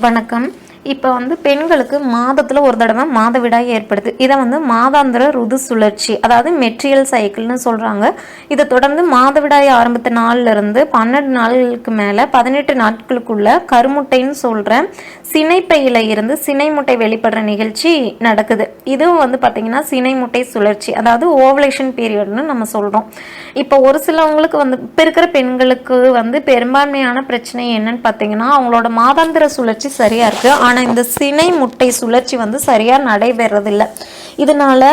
வணக்கம். இப்போ வந்து பெண்களுக்கு மாதத்தில் ஒரு தடவை மாதவிடாய் ஏற்படுது. இதை வந்து மாதாந்திர ருது சுழற்சி அதாவது மெட்ரியல் சைக்கிள்னு சொல்கிறாங்க இதை தொடர்ந்து மாதவிடாய் ஆரம்பித்த நாள்ல இருந்து பன்னெண்டு நாளுக்கு மேலே பதினெட்டு நாட்களுக்குள்ள கருமுட்டைன்னு சொல்கிற சினைப்பையில் இருந்து சினை முட்டை வெளிப்படுற நிகழ்ச்சி நடக்குது. இதுவும் வந்து பார்த்திங்கன்னா சினை முட்டை சுழற்சி அதாவது ஓவலேஷன் பீரியட்னு நம்ம சொல்கிறோம் இப்போ ஒரு சிலவங்களுக்கு வந்து இப்போ இருக்கிற பெண்களுக்கு வந்து பெரும்பான்மையான பிரச்சனை என்னன்னு பார்த்தீங்கன்னா அவங்களோட மாதாந்திர சுழற்சி சரியாக இருக்குது ஆனால் இந்த சினை முட்டை சுழற்சி வந்து சரியாக நடைபெறதில்லை இதனால்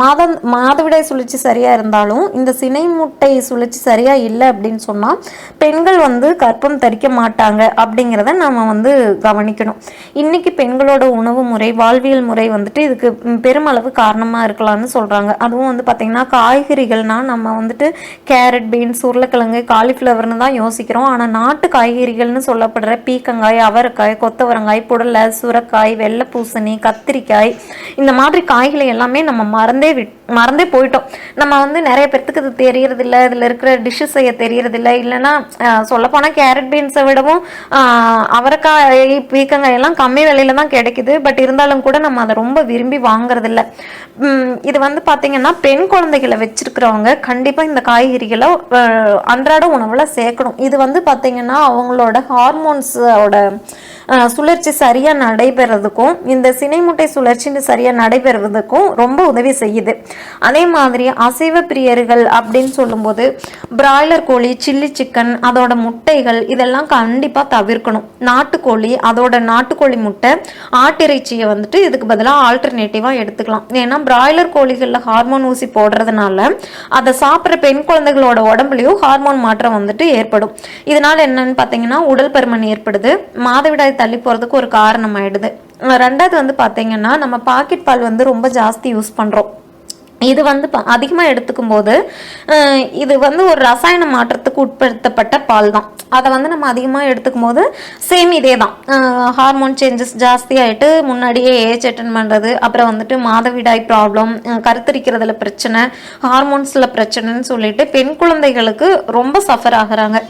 மாதம் மாதவிடாய் சுழற்சி சரியாக இருந்தாலும் இந்த சினை முட்டை சுழற்சி சரியாக இல்லை அப்படின்னு சொன்னால் பெண்கள் வந்து கற்பம் தரிக்க மாட்டாங்க அப்படிங்கிறத நம்ம வந்து கவனிக்கணும். இன்றைக்கி பெண்களோட உணவு முறை வாழ்வியல் முறை வந்துட்டு இதுக்கு பெருமளவு காரணமாக இருக்கலாம்னு சொல்கிறாங்க அதுவும் வந்து பார்த்திங்கன்னா காய்கறிகள்னா நம்ம வந்துட்டு கேரட் பீன்ஸ் உருளைக்கிழங்கு காலிஃப்ளவர்னு தான் யோசிக்கிறோம். ஆனால் நாட்டு காய்கறிகள்னு சொல்லப்படுற பீக்கங்காய் அவரைக்காய் கொத்தவரங்காய் புடலை சுரக்காய் வெள்ளை பூசணி கத்திரிக்காய் இந்த மாதிரி காய்களை எல்லாமே நம்ம மறந்தே விட் மறந்தே போயிட்டோம். நம்ம வந்து நிறைய பேர்த்துக்கு இது தெரியறதில்ல இதில் இருக்கிற டிஷ்ஷஸ் செய்ய தெரியறதில்ல இல்லைன்னா சொல்லப்போனால் கேரட் பீன்ஸை விடவும் அவரைக்காய் பீக்கங்காய் எல்லாம் கம்மி விலையில தான் கிடைக்குது. பட் இருந்தாலும் கூட நம்ம அதை ரொம்ப விரும்பி வாங்குறதில்ல. இது வந்து பார்த்தீங்கன்னா பெண் குழந்தைகளை வச்சிருக்கிறவங்க கண்டிப்பாக இந்த காய்கறிகளை அன்றாட உணவில் சேர்க்கணும். இது வந்து பார்த்தீங்கன்னா அவங்களோட ஹார்மோன்ஸோட சுழற்சி சரியாக நடைபெறதுக்கும் இந்த சினைமுட்டை சுழற்சி சரியாக நடைபெறுவதற்கும் ரொம்ப உதவி செய்யுது. அதே மாதிரி அசைவ பிரியர்கள் அப்படின்னு சொல்லும்போது பிராய்லர் கோழி சில்லி சிக்கன் அதோட முட்டைகள் இதெல்லாம் கண்டிப்பாக தவிர்க்கணும். நாட்டுக்கோழி அதோட நாட்டுக்கோழி முட்டை ஆட்டிறைச்சியை வந்துட்டு இதுக்கு பதிலாக ஆல்டர்னேட்டிவாக எடுத்துக்கலாம். ஏன்னா பிராய்லர் கோழிகளில் ஹார்மோன் ஊசி போடுறதுனால அதை சாப்பிட்ற பெண் குழந்தைகளோட உடம்புலையும் ஹார்மோன் மாற்றம் வந்துட்டு ஏற்படும். இதனால் என்னன்னு பார்த்தீங்கன்னா உடல் பருமன் ஏற்படுது மாதவிடாய் தள்ளி போகிறதுக்கு ஒரு காரணம் ஆயிடுது ரெண்டாவது வந்து பார்த்தீங்கன்னா நம்ம பாக்கெட் பால் வந்து ரொம்ப ஜாஸ்தி யூஸ் பண்ணுறோம் இது வந்து அதிகமாக எடுத்துக்கும் போது இது வந்து ஒரு ரசாயன மாற்றத்துக்கு உட்படுத்தப்பட்ட பால் தான். அதை வந்து நம்ம அதிகமாக எடுத்துக்கும் போது சேம் இதே தான் ஹார்மோன் சேஞ்சஸ் ஜாஸ்தி ஆகிட்டு முன்னாடியே ஏஜ் அட்டன் பண்ணுறது அப்புறம் வந்துட்டு மாதவிடாய் ப்ராப்ளம் கருத்தரிக்கிறதுல பிரச்சனை ஹார்மோன்ஸில் பிரச்சனைன்னு சொல்லிட்டு பெண் குழந்தைகளுக்கு ரொம்ப சஃபர் ஆகுறாங்க.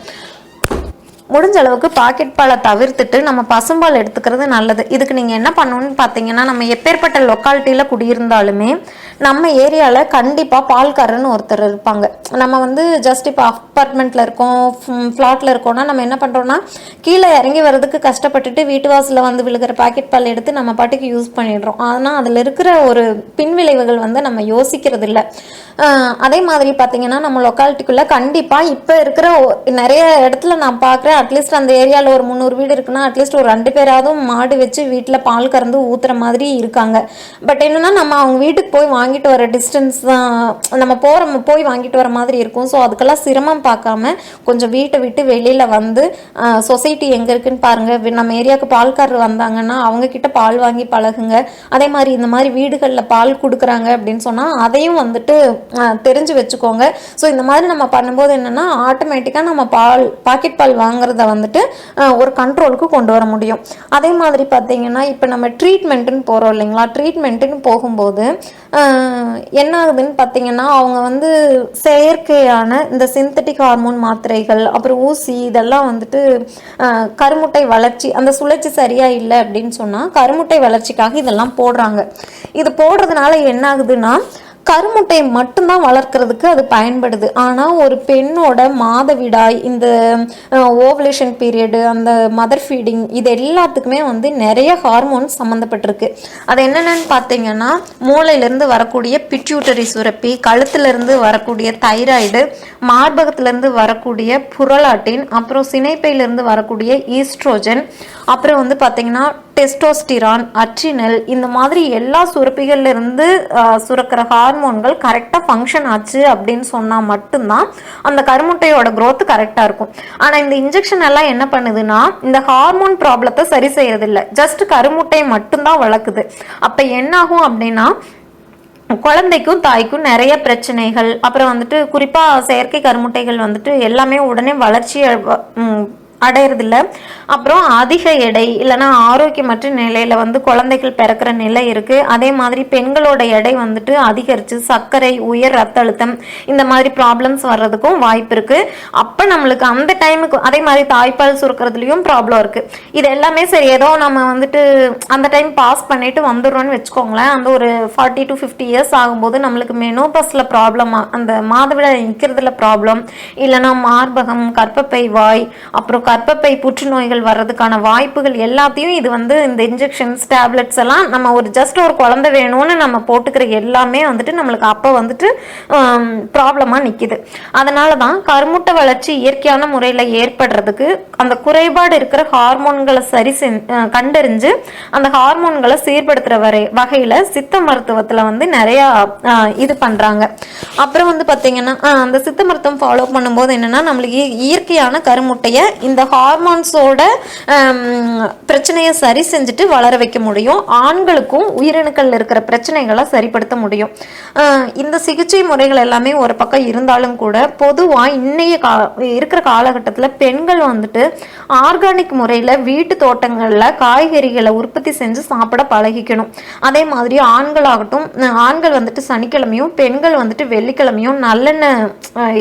முடிஞ்ச அளவுக்கு பாக்கெட் பாலை தவிர்த்துட்டு நம்ம பசும்பால் எடுத்துக்கிறது நல்லது. இதுக்கு நீங்கள் என்ன பண்ணணும்னு பார்த்தீங்கன்னா நம்ம எப்பேற்பட்ட லொக்காலிட்டியில் குடியிருந்தாலுமே நம்ம ஏரியாவில் கண்டிப்பாக பால்காரன்னு ஒருத்தர் இருப்பாங்க. நம்ம வந்து ஜஸ்ட் இப்போ அப்பார்ட்மெண்ட்டில் இருக்கோம் ஃப்ளாட்டில் இருக்கோம்னா நம்ம என்ன பண்ணுறோன்னா கீழே இறங்கி வர்றதுக்கு கஷ்டப்பட்டுட்டு வீட்டு வாசலில் வந்து விழுகிற பாக்கெட் பால் எடுத்து நம்ம பாட்டுக்கு யூஸ் பண்ணிடுறோம். ஆனால் அதில் இருக்கிற ஒரு பின்விளைவுகள் வந்து நம்ம யோசிக்கிறது இல்லை. அதே மாதிரி பார்த்தீங்கன்னா நம்ம லொக்காலிட்டிக்குள்ளே கண்டிப்பாக இப்போ இருக்கிற ஒ- நிறைய இடத்துல நான் பார்க்குறேன் அட்லீஸ்ட் அந்த ஏரியாவில் ஒரு முந்நூறு வீடு இருக்குன்னா அட்லீஸ்ட் ஒரு ரெண்டு பேராதும் மாடு வச்சு வீட்டில் பால் கறந்து ஊற்றுற மாதிரி இருக்காங்க. பட் என்னென்னா நம்ம அவங்க வீட்டுக்கு போய் வாங்கிட்டு வர டிஸ்டன்ஸ் தான் நம்ம போகிற போய் வாங்கிட்டு வர மாதிரி இருக்கும். ஸோ அதுக்கெல்லாம் சிரமம் பார்க்காம கொஞ்சம் வீட்டை விட்டு வெளியில் வந்து சொசைட்டி எங்கே இருக்குன்னு பாருங்கள் நம்ம ஏரியாவுக்கு பால்காரர் வந்தாங்கன்னா அவங்கக்கிட்ட பால் வாங்கி பழகுங்க. அதே மாதிரி இந்த மாதிரி வீடுகளில் பால் கொடுக்குறாங்க அப்படின்னு சொன்னால் அதையும் வந்துட்டு தெரிஞ்சு வச்சுக்கோங்க. ஸோ இந்த மாதிரி நம்ம பண்ணும்போது என்னென்னா ஆட்டோமேட்டிக்காக நம்ம பால் பாக்கெட் பால் வாங்குறத வந்துட்டு ஒரு கண்ட்ரோலுக்கு கொண்டு வர முடியும். அதே மாதிரி பார்த்தீங்கன்னா இப்போ நம்ம ட்ரீட்மெண்ட்டுன்னு போகிறோம் இல்லைங்களா? ட்ரீட்மெண்ட்டுன்னு போகும்போது என்ன ஆகுதுன்னு பார்த்தீங்கன்னா அவங்க வந்து செயற்கையான இந்த சிந்தட்டிக் ஹார்மோன் மாத்திரைகள் அப்புறம் ஊசி இதெல்லாம் வந்துட்டு கருமுட்டை வளர்ச்சி அந்த சுழற்சி சரியாக இல்லை அப்படின்னு சொன்னால் கருமுட்டை வளர்ச்சிக்காக இதெல்லாம் போடுறாங்க. இது போடுறதுனால என்ன ஆகுதுன்னா கருமுட்டையை மட்டும்தான் வளர்க்கறதுக்கு அது பயன்படுது. ஆனால் ஒரு பெண்ணோட மாதவிடாய் இந்த ஓவலேஷன் பீரியடு அந்த மதர் ஃபீடிங் இது எல்லாத்துக்குமே வந்து நிறைய ஹார்மோன்ஸ் சம்மந்தப்பட்டிருக்கு அது என்னென்னு பார்த்தீங்கன்னா மூளையிலேருந்து வரக்கூடிய பிட்யூட்டரி சுரப்பி கழுத்துலேருந்து வரக்கூடிய தைராய்டு மார்பகத்திலேருந்து வரக்கூடிய புரலாட்டின் அப்புறம் சினைப்பையிலேருந்து வரக்கூடிய ஈஸ்ட்ரோஜன் அப்புறம் வந்து பார்த்தீங்கன்னா டெஸ்டோஸ்டிரான் அட்ரினல் இந்த மாதிரி எல்லா சுரப்பிகள்ல இருந்து சுரக்கிற ஹார்மோன்கள் கரெக்டாக ஃபங்க்ஷன் ஆச்சு அப்படின்னு சொன்னால் மட்டும்தான் அந்த கருமுட்டையோட க்ரோத் கரெக்டாக இருக்கும். ஆனால் இந்த இன்ஜெக்ஷன் எல்லாம் என்ன பண்ணுதுன்னா இந்த ஹார்மோன் ப்ராப்ளத்தை சரி செய்யறதில்லை. ஜஸ்ட் கருமுட்டை மட்டும்தான் வளர்க்குது. அப்போ என்னாகும் அப்படின்னா குழந்தைக்கும் தாய்க்கும் நிறைய பிரச்சனைகள். அப்புறம் வந்துட்டு குறிப்பாக செயற்கை கருமுட்டைகள் வந்துட்டு எல்லாமே உடனே வளர்ச்சி அடையிறதில்ல. அப்புறம் அதிக எடை இல்லைன்னா ஆரோக்கியமற்ற நிலையில் வந்து குழந்தைகள் பிறக்கிற நிலை இருக்குது அதே மாதிரி பெண்களோட எடை வந்துட்டு அதிகரித்து சர்க்கரை உயர் ரத்த அழுத்தம் இந்த மாதிரி ப்ராப்ளம்ஸ் வர்றதுக்கும் வாய்ப்பு இருக்குது அப்போ நம்மளுக்கு அந்த டைமுக்கு அதே மாதிரி தாய்ப்பால் சுருக்கிறதுலையும் ப்ராப்ளம் இருக்குது இது எல்லாமே சரி ஏதோ நம்ம வந்துட்டு அந்த டைம் பாஸ் பண்ணிட்டு வந்துடுறோம்னு வச்சுக்கோங்களேன். அந்த ஒரு ஃபார்ட்டி டு ஃபிஃப்டி இயர்ஸ் ஆகும்போது நம்மளுக்கு மெனோபஸில் ப்ராப்ளம் அந்த மாதவிட நிற்கிறதுல ப்ராப்ளம் இல்லைன்னா மார்பகம் கற்பப்பை வாய் அப்புறம் கர்ப்பப்பை புற்றுநோய்கள் வர்றதுக்கான வாய்ப்புகள் எல்லாத்தையும் இது வந்து இந்த இன்ஜெக்ஷன்ஸ் டேப்லெட்ஸ் எல்லாம் நம்ம ஒரு ஜஸ்ட் ஒரு குழந்தை வேணும்னு நம்ம போட்டுக்கிற எல்லாமே வந்துட்டு நம்மளுக்கு அப்போ வந்துட்டு ப்ராப்ளமாக நிற்கிது அதனால தான் கருமுட்டை வளர்ச்சி இயற்கையான முறையில் ஏற்படுறதுக்கு அந்த குறைபாடு இருக்கிற ஹார்மோன்களை சரி கண்டறிஞ்சு அந்த ஹார்மோன்களை சீர்படுத்துகிற வரை வகையில் சித்த மருத்துவத்தில் வந்து நிறையா இது பண்ணுறாங்க அப்புறம் வந்து பார்த்தீங்கன்னா அந்த சித்த மருத்துவம் ஃபாலோ பண்ணும்போது என்னென்னா நம்மளுக்கு இயற்கையான கருமுட்டையை இந்த ஹார்மோன்ஸோட பிரச்சனையை சரி செஞ்சுட்டு வளர வைக்க முடியும். ஆண்களுக்கும் உயிரணுக்கள் இருக்கிற பிரச்சனைகளை சரிப்படுத்த முடியும். இந்த சிகிச்சை முறைகள் எல்லாமே ஒரு பக்கம் இருந்தாலும் கூட பொதுவாக இன்னைய கா இருக்கிற காலகட்டத்தில் பெண்கள் வந்துட்டு ஆர்கானிக் முறையில் வீட்டு தோட்டங்களில் காய்கறிகளை உற்பத்தி செஞ்சு சாப்பிட பழகிக்கணும். அதே மாதிரி ஆண்களாகட்டும் ஆண்கள் வந்துட்டு சனிக்கிழமையும் பெண்கள் வந்துட்டு வெள்ளிக்கிழமையும் நல்லெண்ணெய்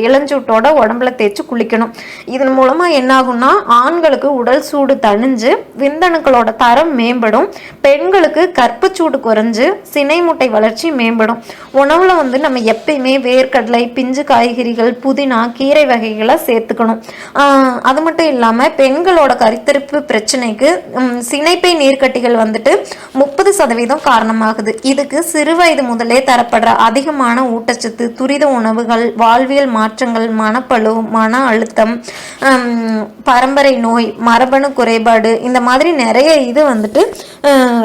இளஞ்சூட்டோட உடம்புல தேய்ச்சி குளிக்கணும். இதன் மூலமாக என்ன ஆகும்னா ஆண்களுக்கு உடல் சூடு தணிஞ்சு விந்தணுக்களோட தரம் மேம்படும் பெண்களுக்கு கற்பச்சூடு குறைஞ்சு சினை முட்டை வளர்ச்சி மேம்படும். உணவில் வந்து நம்ம எப்பயுமே வேர்க்கடலை பிஞ்சு காய்கறிகள் புதினா கீரை வகைகளை சேர்த்துக்கணும். அது மட்டும் இல்லாமல் பெண்களோட கருத்தரிப்பு பிரச்சனைக்கு சினைப்பை நீர்க்கட்டிகள் வந்துட்டு முப்பது சதவீதம் காரணமாகுது. இதுக்கு சிறு வயது முதலே தரப்படுற அதிகமான ஊட்டச்சத்து துரித உணவுகள் வாழ்வியல் மாற்றங்கள் மனப்பளு மன அழுத்தம் பரம்பரை நோய் மரபணு குறைபாடு இந்த மாதிரி நிறைய இது வந்துட்டு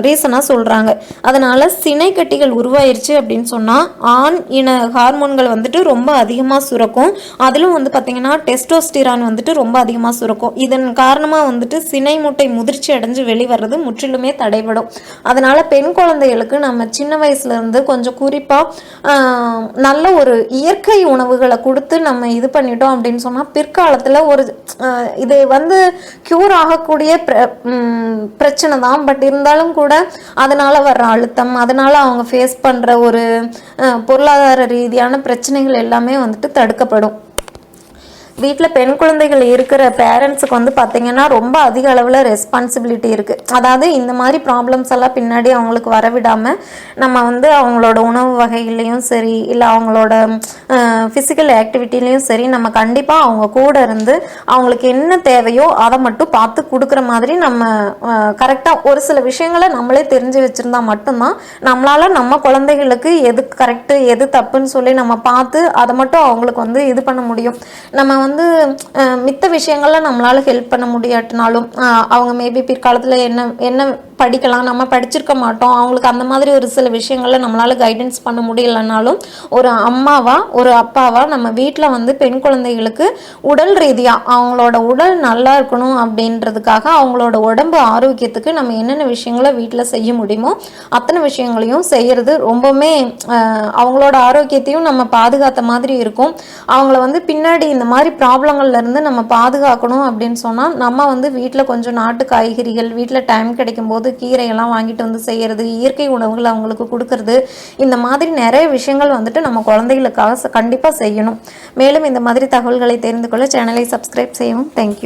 ரீசனாக சொல்கிறாங்க அதனால் சினை கட்டிகள் உருவாயிருச்சு அப்படின்னு சொன்னால் ஆண் இன ஹார்மோன்கள் வந்துட்டு ரொம்ப அதிகமாக சுரக்கும். அதிலும் வந்து பார்த்திங்கன்னா டெஸ்டோஸ்டிரான் வந்துட்டு ரொம்ப அதிகமாக சுரக்கும். இதன் காரணமாக வந்துட்டு சினை முட்டை முதிர்ச்சி அடைஞ்சு வெளிவர்றது முற்றிலுமே தடைபடும். அதனால் பெண் குழந்தைகளுக்கு நம்ம சின்ன வயசுலேருந்து கொஞ்சம் குறிப்பாக நல்ல ஒரு இயற்கை உணவுகளை கொடுத்து நம்ம இது பண்ணிட்டோம் அப்படின்னு சொன்னால் பிற்காலத்தில் ஒரு இது இது வந்து க்யூர் ஆகக்கூடிய பிர- பிரச்சனை தான். பட் இருந்தாலும் கூட அதனால் வர்ற அழுத்தம் அதனால் அவங்க ஃபேஸ் பண்ணுற ஒரு பொருளாதார ரீதியான பிரச்சனைகள் எல்லாமே வந்துட்டு தடுக்கப்படும். வீட்டில் பெண் குழந்தைகள் இருக்கிற பேரண்ட்ஸுக்கு வந்து பார்த்திங்கன்னா ரொம்ப அதிக அளவில் ரெஸ்பான்சிபிலிட்டி இருக்குது அதாவது இந்த மாதிரி ப்ராப்ளம்ஸ் எல்லாம் பின்னாடி அவங்களுக்கு வரவிடாமல் நம்ம வந்து அவங்களோட உணவு வகையிலையும் சரி இல்லை அவங்களோட ஃபிசிக்கல் ஆக்டிவிட்டிலையும் சரி நம்ம கண்டிப்பாக அவங்க கூட இருந்து அவங்களுக்கு என்ன தேவையோ அதை மட்டும் பார்த்து கொடுக்குற மாதிரி நம்ம கரெக்டாக ஒரு சில விஷயங்களை நம்மளே தெரிஞ்சு வச்சுருந்தா மட்டும்தான் நம்மளால் நம்ம குழந்தைகளுக்கு எது கரெக்டு எது தப்புன்னு சொல்லி நம்ம பார்த்து அதை மட்டும் அவங்களுக்கு வந்து இது பண்ண முடியும். நம்ம வந்து மித்த விஷயங்கள்ல நம்மளால ஹெல்ப் பண்ண முடியாட்டினாலும் அவங்க மேபி பிற்காலத்தில் என்ன என்ன படிக்கலாம் நம்ம படிச்சிருக்க மாட்டோம். அவங்களுக்கு அந்த மாதிரி ஒரு சில விஷயங்கள்ல நம்மளால கைடன்ஸ் பண்ண முடியலனாலும் ஒரு அம்மாவா ஒரு அப்பாவா நம்ம வீட்டில் வந்து பெண் குழந்தைகளுக்கு உடல் ரீதியாக அவங்களோட உடல் நல்லா இருக்கணும் அப்படின்றதுக்காக அவங்களோட உடம்பு ஆரோக்கியத்துக்கு நம்ம என்னென்ன விஷயங்களை வீட்டில் செய்ய முடியுமோ அத்தனை விஷயங்களையும் செய்யறது ரொம்பவுமே அவங்களோட ஆரோக்கியத்தையும் நம்ம பாதுகாத்த மாதிரி இருக்கும். அவங்கள வந்து பின்னாடி இந்த மாதிரி ப்ராப்ளங்கள்லேருந்து நம்ம பாதுகாக்கணும் அப்படின்னு சொன்னால் நம்ம வந்து வீட்டில் கொஞ்சம் நாட்டு காய்கறிகள் வீட்டில் டைம் கிடைக்கும் போது கீரையெல்லாம் வாங்கிட்டு வந்து செய்கிறது இயற்கை உணவுகள் அவங்களுக்கு கொடுக்கறது இந்த மாதிரி நிறைய விஷயங்கள் வந்துட்டு நம்ம குழந்தைகளுக்காக கண்டிப்பாக செய்யணும். மேலும் இந்த மாதிரி தகவல்களை தெரிந்து கொள்ள சேனலை சப்ஸ்கிரைப் செய்யவும். தேங்க்யூ